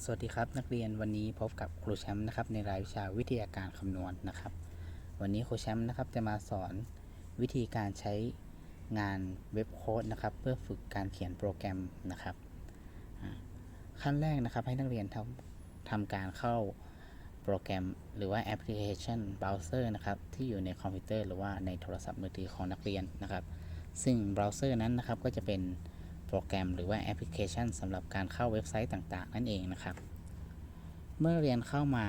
สวัสดีครับนักเรียนวันนี้พบกับครูแชมป์นะครับในรายวิชาวิทยาการคำนวณนะครับ วันนี้ครูแชมป์นะครับจะมาสอนวิธีการใช้งานเว็บโค้ดนะครับ เพื่อฝึกการเขียนโปรแกรมนะครับ ขั้นแรกนะครับให้นักเรียนทำทำการเข้าโปรแกรมหรือว่าแอปพลิเคชันเบราว์เซอร์นะครับที่อยู่ในคอมพิวเตอร์หรือว่าในโทรศัพท์มือถือของนักเรียนนะครับ ซึ่งเบราว์เซอร์นั้นนะครับก็จะเป็น โปรแกรมหรือว่าแอปพลิเคชันสำหรับการเข้าเว็บไซต์ต่างๆ นั่นเองนะครับ เมื่อเรียนเข้ามา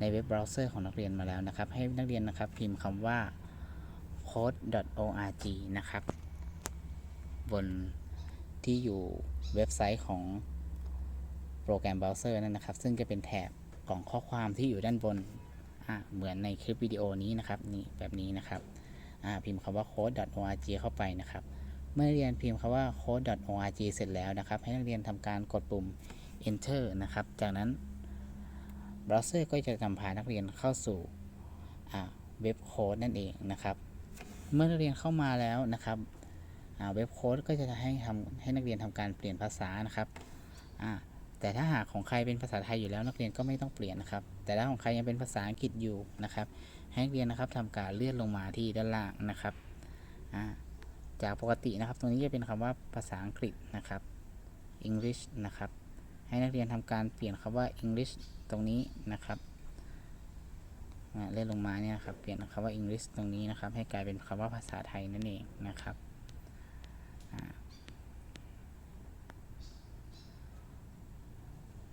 ในเว็บเบราว์เซอร์ของนักเรียนมาแล้วนะครับ ให้นักเรียนนะครับพิมพ์คำว่า code.org นะครับ บนที่อยู่เว็บไซต์ของโปรแกรมเบราว์เซอร์นั่นนะครับ ซึ่งจะเป็นแถบกล่องข้อความที่อยู่ด้านบน เหมือนในคลิปวิดีโอนี้นะครับ นี่แบบนี้นะครับ พิมพ์คำว่า code.org เข้าไปนะครับ เมื่อเรียนพิมพ์คำว่า code.org เสร็จแล้วนะครับ ให้นักเรียนทำการกดปุ่ม enter นะครับ จากนั้นเบราว์เซอร์ก็จะนำพานักเรียนเข้าสู่เว็บโค้ดนั่นเองนะครับ เมื่อนักเรียนเข้ามาแล้วนะครับเว็บโค้ดก็จะให้ทำให้นักเรียนทำการเปลี่ยนภาษานะครับแต่ถ้าหากของใครเป็นภาษาไทยอยู่แล้วนักเรียนก็ไม่ต้องเปลี่ยนนะครับ แต่ถ้าของใครยังเป็นภาษาอังกฤษอยู่นะครับ ให้นักเรียนนะครับทำการเลื่อนลงมาที่ด้านล่างนะครับอ่า จากปกตินะครับตรงนี้จะเป็นคำว่าภาษาอังกฤษนะครับ English นะครับ ให้นักเรียนทำการเปลี่ยนคำว่า English ตรงนี้นะครับเลื่อนลงมาเนี่ยครับเปลี่ยนคำว่า English ตรงนี้นะครับ ให้กลายเป็นคำว่าภาษาไทยนั่นเองนะครับ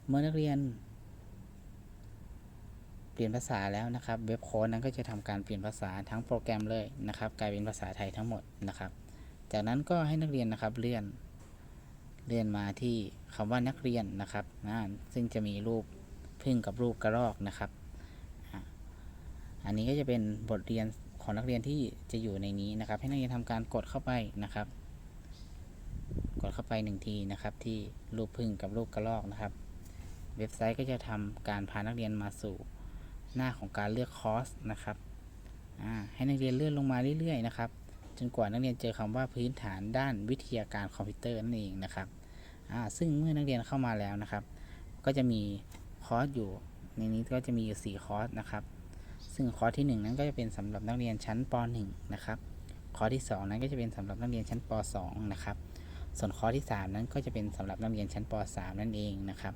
เมื่อนักเรียน เปลี่ยนภาษาแล้วนะครับ เว็บโค้ดนั้นก็จะทำการเปลี่ยนภาษาทั้งโปรแกรมเลยนะครับ กลายเป็นภาษาไทยทั้งหมดนะครับ จากนั้นก็ให้นักเรียนนะครับเลื่อนเลื่อนมาที่คำว่านักเรียนนะครับอ่าซึ่งจะมีรูปพึ่งกับรูปกระรอกนะครับ อันนี้ก็จะเป็นบทเรียนของนักเรียนที่จะอยู่ในนี้นะครับ ให้นักเรียนทำการกดเข้าไปนะครับ กดเข้าไปหนึ่งทีนะครับ ที่รูปพึ่งกับรูปกระรอกนะครับ เว็บไซต์ก็จะทำการพานักเรียนมาสู่หน้าของการเลือกคอร์สนะครับอ่าให้นักเรียนเลื่อนลงมาเรื่อยๆนะครับ จนกว่านักเรียนเจอคำว่าพื้นฐานด้านวิทยาการคอมพิวเตอร์นั่นเองนะครับซึ่งเมื่อนักเรียนเข้ามาแล้วนะครับ ก็จะมีคอร์สอยู่ ในนี้ก็จะมีอยู่ 4 คอร์สนะครับ ซึ่งคอร์สที่ 1 นั้นก็จะเป็นสำหรับนักเรียนชั้นป .1 นะครับ คอร์สที่ 2 นั้นก็จะเป็นสำหรับนักเรียนชั้นป .2 นะครับ ส่วนคอร์สที่ 3 นั้นก็จะเป็นสำหรับนักเรียนชั้นป .3 นั่นเองนะครับ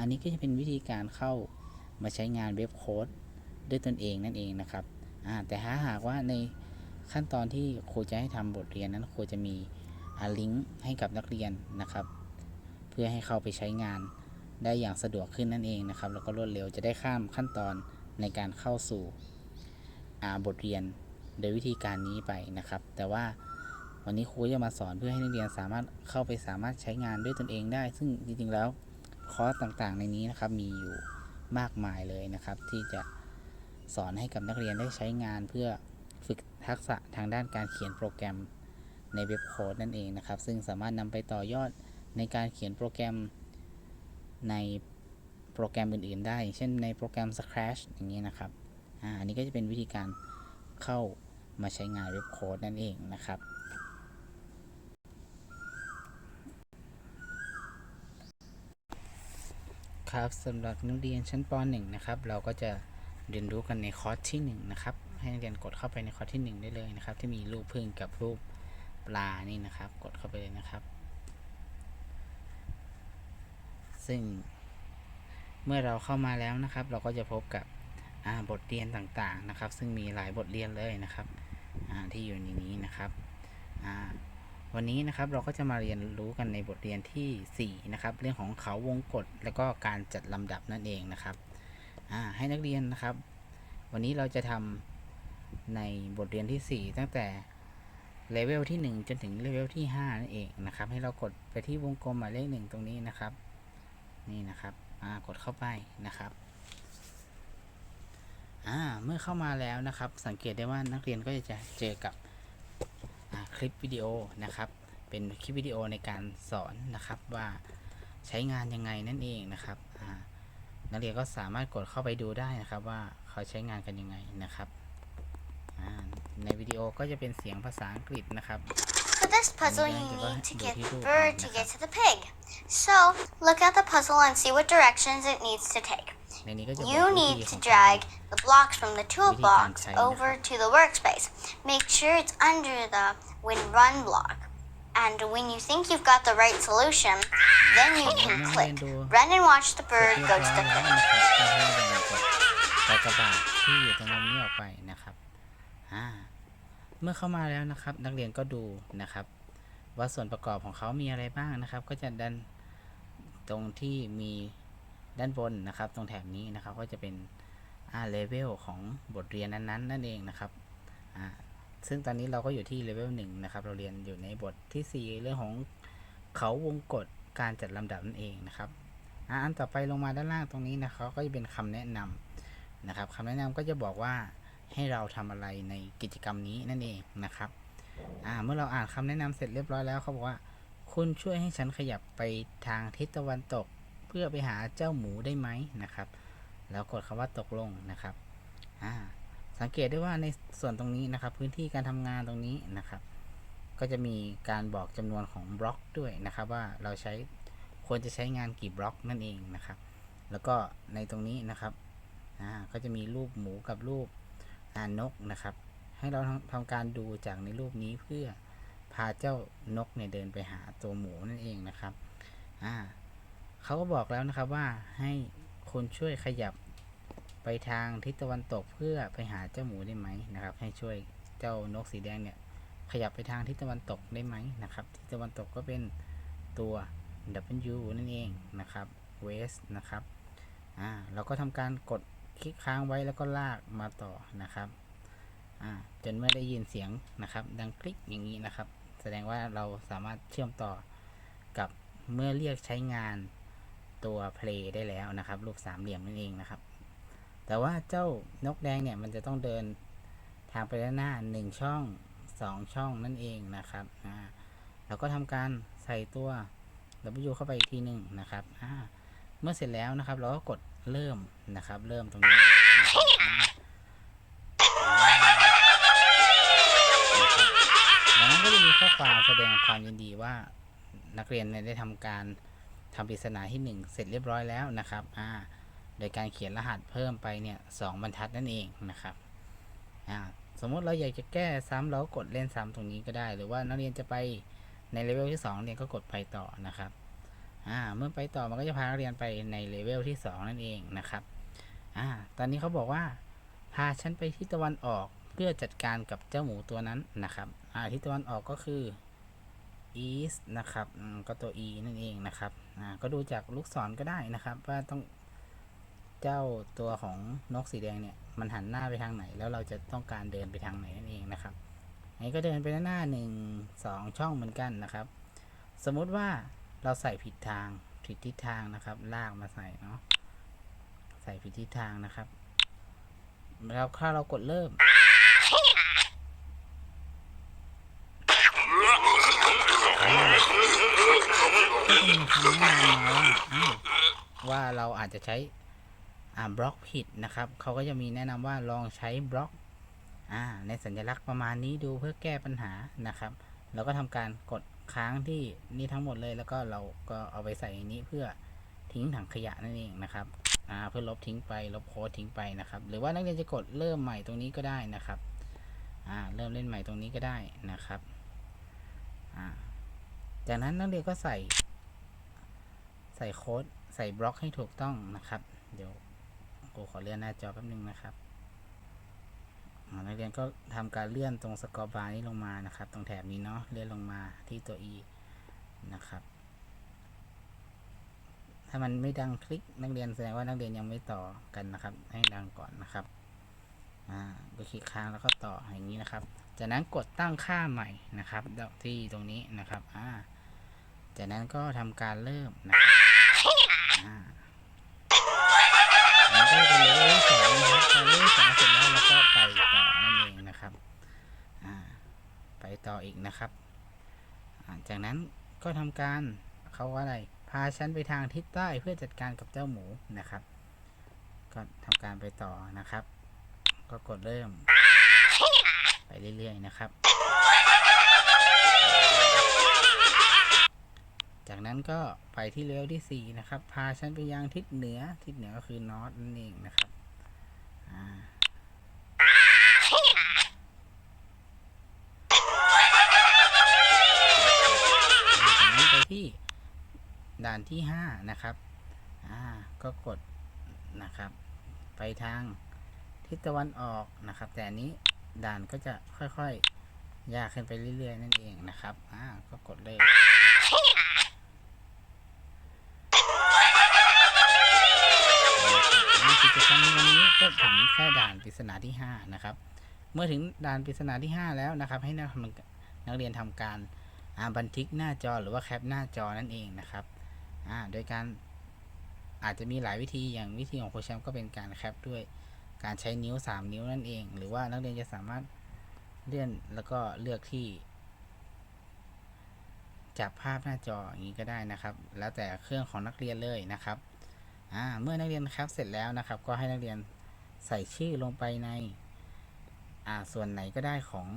อันนี้ก็จะเป็นวิธีการเข้ามาใช้งานเว็บโค้ดด้วยตนเองนั่นเองนะครับแต่ถ้าหากว่าใน ขั้นตอนที่ครูจะให้ทำบทเรียนนั้นครูจะมีลิงก์ให้กับนักเรียนนะครับ เพื่อให้เข้าไปใช้งานได้อย่างสะดวกขึ้นนั่นเองนะครับ แล้วก็รวดเร็วจะได้ข้ามขั้นตอนในการเข้าสู่บทเรียนโดยวิธีการนี้ไปนะครับ แต่ว่าวันนี้ครูจะมาสอนเพื่อให้นักเรียนสามารถเข้าไปสามารถใช้งานด้วยตนเองได้ ซึ่งจริงๆแล้วคอร์สต่างๆ ในนี้นะครับมีอยู่มากมายเลยนะครับ ที่จะสอนให้กับนักเรียนได้ใช้งานเพื่อ ฝึกทักษะทางด้านการเขียนโปรแกรมในเว็บโค้ดนั่นเองนะครับ ซึ่งสามารถนำไปต่อยอดในการเขียนโปรแกรมในโปรแกรมอื่น ๆ ได้ เช่นในโปรแกรม Scratch อย่างนี้นะครับอ่าอันนี้ก็จะเป็นวิธีการเข้ามาใช้งานเว็บโค้ดนั่นเองนะครับ ครับสำหรับนักเรียนชั้นป .1 นะครับ เราก็จะเรียนรู้กันในคอร์สที่ 1 นะครับ ให้นักเรียนกดเข้าไปในคอร์สที่ 1 ได้เลยนะครับ ที่มีรูปพึ่งกับรูปปลานี่นะครับ กดเข้าไปเลยนะครับ ซึ่งเมื่อเราเข้ามาแล้วนะครับ เราก็จะพบกับบทเรียนต่างๆนะครับ ซึ่งมีหลายบทเรียนเลยนะครับที่อยู่ในนี้นะครับวันนี้นะครับเราก็จะมาเรียนรู้กันในบทเรียนทีสี่4 นะครับ เรื่องของเขาวงกฏแล้วก็การจัดลำดับนั่นเองนะครับให้นักเรียนนะครับ วันนี้เราจะทำ ในบทเรียนทีสี่ 4 ตั้งแต่เลเวลที่ 1 จนถึงเลเวลที่ 5 นั่นเองนะครับ ให้เรากดไปที่วงกลมหมายเลขหนึ่งตรงนี้นะครับ นี่นะครับอ่ากดเข้าไปนะครับอ่าเมื่อเข้ามาแล้วนะครับ สังเกตได้ว่านักเรียนก็จะเจอกับคลิปวิดีโอนะครับ เป็นคลิปวิดีโอในการสอนนะครับว่าใช้งานยังไงนั่นเองนะครับนักเรียนก็สามารถกดเข้าไปดูได้นะครับว่าเขาใช้งานกันยังไงนะครับ ในวิดีโอก็จะเป็นเสียงภาษาอังกฤษนะครับ เขาจะ this puzzle, Yeah, you go need ahead, to go get to the do bird it. to get to the pig. So, look at the puzzle and see what directions it needs to take. ในนี้ก็จะบอก You วิธี need ข to อง drag the blocks from the toolbox China. over to the workspace. Make sure it's under the when run block. And when you think you've got the right solution, then you can click run and watch the เสร็จ bird เรียบ go ร้อย to the แล้ว pig. เมื่อเข้ามาแล้วนะครับ นักเรียนก็ดูนะครับ ว่าส่วนประกอบของเขามีอะไรบ้างนะครับ ก็จะดันตรงที่มีด้านบนนะครับ ตรงแถบนี้นะครับ ก็จะเป็นอ่าเลเวลของบทเรียนนั้นๆ นั่นเองนะครับอ่าซึ่งตอนนี้เราก็อยู่ที่เลเวลหนึ่งนะครับ เราเรียนอยู่ในบทที่ 4 เรื่องของเขาวงกฎการจัดลำดับนั่นเองนะครับอะอันต่อไปลงมาด้านล่างตรงนี้นะครับ ก็จะเป็นคำแนะนำนะครับคำแนะนำก็จะบอกว่า ให้เราทำอะไรในกิจกรรมนี้นั่นเองนะครับอ่าเมื่อเราอ่านคำแนะนำเสร็จเรียบร้อยแล้วเขาบอกว่า คุณช่วยให้ฉันขยับไปทางทิศตะวันตก เพื่อไปหาเจ้าหมูได้ไหมนะครับ แล้วกดคำว่าตกลงนะครับอ่าสังเกตได้ว่าในส่วนตรงนี้นะครับ พื้นที่การทำงานตรงนี้นะครับ ก็จะมีการบอกจำนวนของบล็อกด้วยนะครับ ว่าเราใช้ควรจะใช้งานกี่บล็อกนั่นเองนะครับ แล้วก็ในตรงนี้นะครับอ่าก็จะมีรูปหมูกับรูปานกนะครับ ให้เราทำทำการดูจากในรูปนี้เพื่อพาเจ้านกเนี่ยเดินไปหาตัวหมูนั่นเองนะครับอ่าเขาก็บอกแล้วนะครับว่าให้คุณช่วยขยับไปทางทิศตะวันตกเพื่อไปหาเจ้าหมูได้ไหมนะครับ ให้ช่วยเจ้านกสีแดงเนี่ยขยับไปทางทิศตะวันตกได้ไหมนะครับทิศตะวันตกก็เป็นตัว W นั่นเองนะครับ West นะครับอ่าเราก็ทำการกด คลิกค้างไว้แล้วก็ลากมาต่อนะครับจนเมื่อได้ยินเสียงนะครับ ดังคลิกอย่างนี้นะครับ แสดงว่าเราสามารถเชื่อมต่อกับเมื่อเรียกใช้งานตัว play ได้แล้วนะครับ รูปสามเหลี่ยมนั่นเองนะครับ แต่ว่าเจ้านกแดงเนี่ยมันจะต้องเดินทางไปด้านหน้าหนึ่งช่องสองช่องนั่นเองนะครับเราก็ทำการใส่ตัว W เข้าไปอีกทีหนึ่งนะครับเมื่อเสร็จแล้วนะครับ เราก็กด เริ่มนะครับ เริ่มตรงนี้นะครับอ่าอ่านะครับดังนั้นก็จะมีข้อความแสดงความยินดีว่านักเรียนเนี่ยได้ทำการทำปริศนาที่หนึ่งเสร็จเรียบร้อยแล้วนะครับอ่าโดยการเขียนรหัสเพิ่มไปเนี่ยสองบรรทัดนั่นเองนะครับอ่าสมมุติเราอยากจะแก้ซ้ำเราก็กดเล่นซ้ำตรงนี้ก็ได้ หรือว่านักเรียนจะไปในเลเวลที่2เนี่ยก็กดไปต่อนะครับ อ่าเมื่อไปต่อมันก็จะพานักเรียนไปในเลเวลที่ 2 นั่นเองนะครับอ่าตอนนี้เขาบอกว่าพาฉันไปที่ตะวันออกเพื่อจัดการกับเจ้าหมูตัวนั้นนะครับอ่าทิศตะวันออกก็คือ east นะครับก็ตัว e นั่นเองนะครับอ่าก็ดูจากลูกศรก็ได้นะครับว่าต้องเจ้าตัวของนกสีแดงเนี่ยมันหันหน้าไปทางไหน แล้วเราจะต้องการเดินไปทางไหนนั่นเองนะครับอันนี้ก็เดินไปหน้าหนึ่งสองช่องเหมือนกันนะครับ สมมุติว่า เราใส่ผิดทางผิดทิศทางนะครับ ลากมาใส่เนาะใส่ผิดทิศทางนะครับ แล้วถ้าเรากดเริ่ม ว่าเราอาจจะใช้อ่าบล็อกผิดนะครับ เขาก็จะมีแนะนำว่าลองใช้บล็อกอ่าในสัญลักษณ์ประมาณนี้ดูเพื่อแก้ปัญหานะครับเราก็ทำการกด ค้างที่นี่ทั้งหมดเลยแล้วก็เราก็เอาไปใส่ในนี้เพื่อทิ้งถังขยะนั่นเองนะครับเพื่อลบทิ้งไปลบโค้ดทิ้งไปนะครับ หรือว่านักเรียนจะกดเริ่มใหม่ตรงนี้ก็ได้นะครับเริ่มเล่นใหม่ตรงนี้ก็ได้นะครับจากนั้นนักเรียนก็ใส่ ใส่โค้ดใส่บล็อกให้ถูกต้องนะครับ เดี๋ยวกูขอเลื่อนหน้าจอแป๊บนึงนะครับ นักเรียนก็ทำการเลื่อนตรงสกอร์บาร์นี้ลงมานะครับ ตรงแถบนี้เนาะเลื่อนลงมาที่ตัว e นะครับ ถ้ามันไม่ดังคลิกนักเรียนแสดงว่านักเรียนยังไม่ต่อกันนะครับ ให้ดังก่อนนะครับอ่าก็คลิกค้างแล้วก็ต่ออย่างนี้นะครับ จากนั้นกดตั้งค่าใหม่นะครับที่ตรงนี้นะครับอ่าจากนั้นก็ทำการเริ่มนะครับอ่าอันนี้ก็จะเป็นเลเวลสองนะครับพอเลเวลสองเสร็จแล้วเราก็ไปต่อนั่นเองนะครับ อ่า ไป ต่ออีกนะครับ จากนั้นก็ทำการเขาว่าอะไรพาฉันไปทางทิศใต้เพื่อจัดการกับเจ้าหมูนะครับ ก็ทำการไปต่อนะครับ ก็กดเริ่ม ไปเรื่อยๆนะครับ จากนั้นก็ไปที่เลเวลที่ 4 นะครับ พาฉันไปยังทิศเหนือทิศเหนือก็คือนอตนั่นเองนะครับอ่าจากนั้นไป ที่ด่านที่ 5 นะครับอ่าก็กดนะครับ ไปทางทิศตะวันออกนะครับ แต่อันนี้ด่านก็จะค่อยๆ ยากขึ้นไปเรื่อยๆ นั่นเองนะครับอ่าก็กดเลยในกิจกรรมวันนี้ก็ถึงแค่ด่านปริศนาที่ 5 นะครับ เมื่อถึงด่านปริศนาที่ 5 แล้วนะครับ ให้นักนักเรียนทำการ บันทึกหน้าจอหรือว่าแคปหน้าจอนั่นเองนะครับโดยการอาจจะมีหลายวิธีอย่างวิธีของโคชแชมก็เป็นการแคปด้วยการใช้นิ้ว 3 นิ้วนั่นเอง หรือว่านักเรียนจะสามารถเลื่อนแล้วก็เลือกที่จับภาพหน้าจออย่างนี้ก็ได้นะครับ แล้วแต่เครื่องของนักเรียนเลยนะครับเมื่อนักเรียนแคปเสร็จแล้วนะครับ ก็ให้นักเรียนใส่ชื่อลงไปในส่วนไหนก็ได้ของ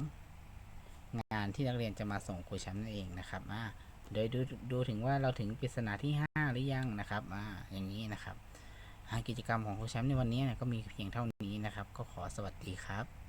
งานที่นักเรียนจะมาส่งครูแชมป์นั่นเองนะครับอ่าโดยดูดูถึงว่าเราถึงปริศนาที่ 5 หรือยังนะครับอ่าอย่างนี้นะครับกิจกรรมของครูแชมป์ในวันนี้นยก็มีเพียงเท่านี้นะครับ ก็ขอสวัสดีครับ